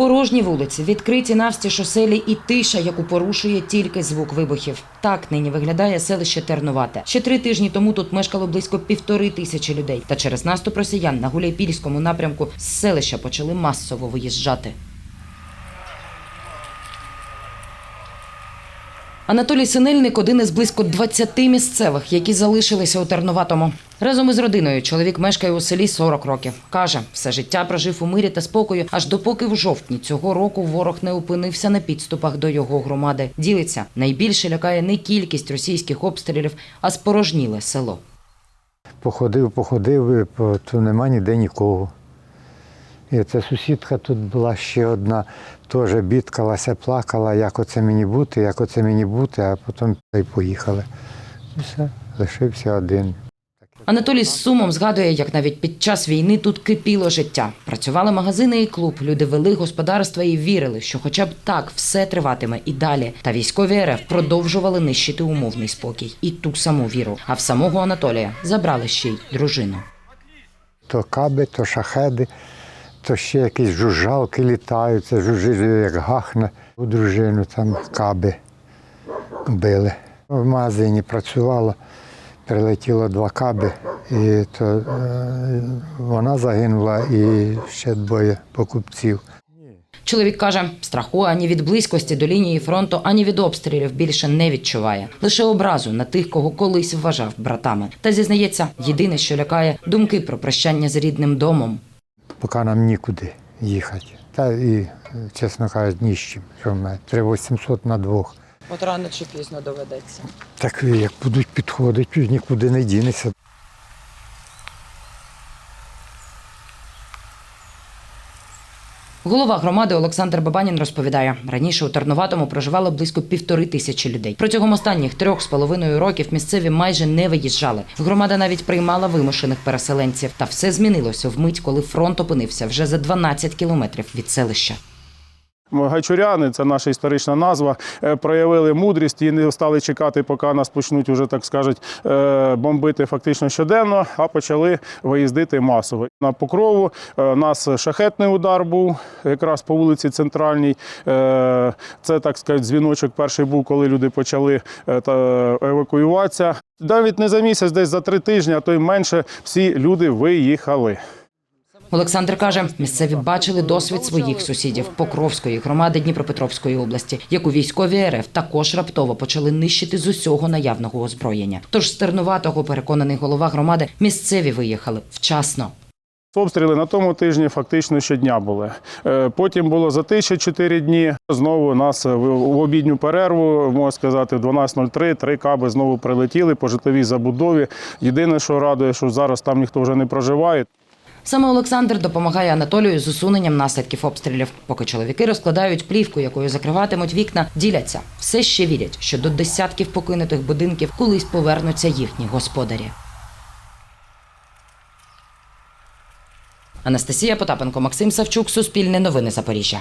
Порожні вулиці, відкриті навсті шоселі і тиша, яку порушує тільки звук вибухів. Так нині виглядає селище Тернувате. Ще три тижні тому тут мешкало близько півтори тисячі людей. Та через наступ росіян на Гуляйпільському напрямку з селища почали масово виїжджати. Анатолій Синельник один із близько 20 місцевих, які залишилися у Терноватому. Разом із родиною чоловік мешкає у селі 40 років. Каже, все життя прожив у мирі та спокою, аж допоки в жовтні цього року ворог не опинився на підступах до його громади. Ділиться найбільше лякає не кількість російських обстрілів, а спорожніле село. Походив, походив, то нема ніде нікого. І ця сусідка тут була ще одна, теж бідкалася, плакала, як оце мені бути, як оце мені бути, а потім й поїхали. І все, лишився один. Анатолій з сумом згадує, як навіть під час війни тут кипіло життя. Працювали магазини і клуб. Люди вели господарства і вірили, що хоча б так все триватиме і далі. Та військові РФ продовжували нищити умовний спокій і ту саму віру. А в самого Анатолія забрали ще й дружину. То каби, то шахеди, то ще якісь жужжалки літають, це жужжить, як гахне. У дружину там каби били. В магазині працювала, прилетіло два каби, і то, е, вона загинула і ще двоє покупців. Чоловік каже, страху ані від близькості до лінії фронту, ані від обстрілів більше не відчуває. Лише образу на тих, кого колись вважав братами. Та зізнається, єдине, що лякає, думки про прощання з рідним домом. Поки нам нікуди їхати. Та і, чесно кажучи, ні з чим. Що мене? 3800 на двох. От рано чи пізно доведеться. Так як будуть підходити, нікуди не дінеться. Голова громади Олександр Бабанін розповідає, раніше у Терноватому проживало близько півтори тисячі людей. Протягом останніх трьох з половиною років місцеві майже не виїжджали. Громада навіть приймала вимушених переселенців. Та все змінилося вмить, коли фронт опинився вже за 12 кілометрів від селища. Гайчуряни, це наша історична назва, е, проявили мудрість і не стали чекати, поки нас почнуть уже так скажуть е, бомбити фактично щоденно, а почали виїздити масово. На покрову е, нас шахетний удар був якраз по вулиці Центральній. Це так сказати, дзвіночок перший був, коли люди почали евакуюватися. Навіть не за місяць, десь за три тижні, а то й менше, всі люди виїхали. Олександр каже, місцеві бачили досвід своїх сусідів Покровської громади Дніпропетровської області, яку військові РФ також раптово почали нищити з усього наявного озброєння. Тож з Тернуватого, переконаний голова громади, місцеві виїхали вчасно. Обстріли на тому тижні фактично щодня були. Е, Потім було затишя 4 дні. Знову нас в обідню перерву, можна сказати, в 12.03 три каби знову прилетіли по житловій забудові. Єдине, що радує, що зараз там ніхто вже не проживає. Саме Олександр допомагає Анатолію з усуненням наслідків обстрілів. Поки чоловіки розкладають плівку, якою закриватимуть вікна, діляться. Все ще вірять, що до десятків покинутих будинків колись повернуться їхні господарі. Анастасія Потапенко, Максим Савчук, Суспільне новини Запоріжжя.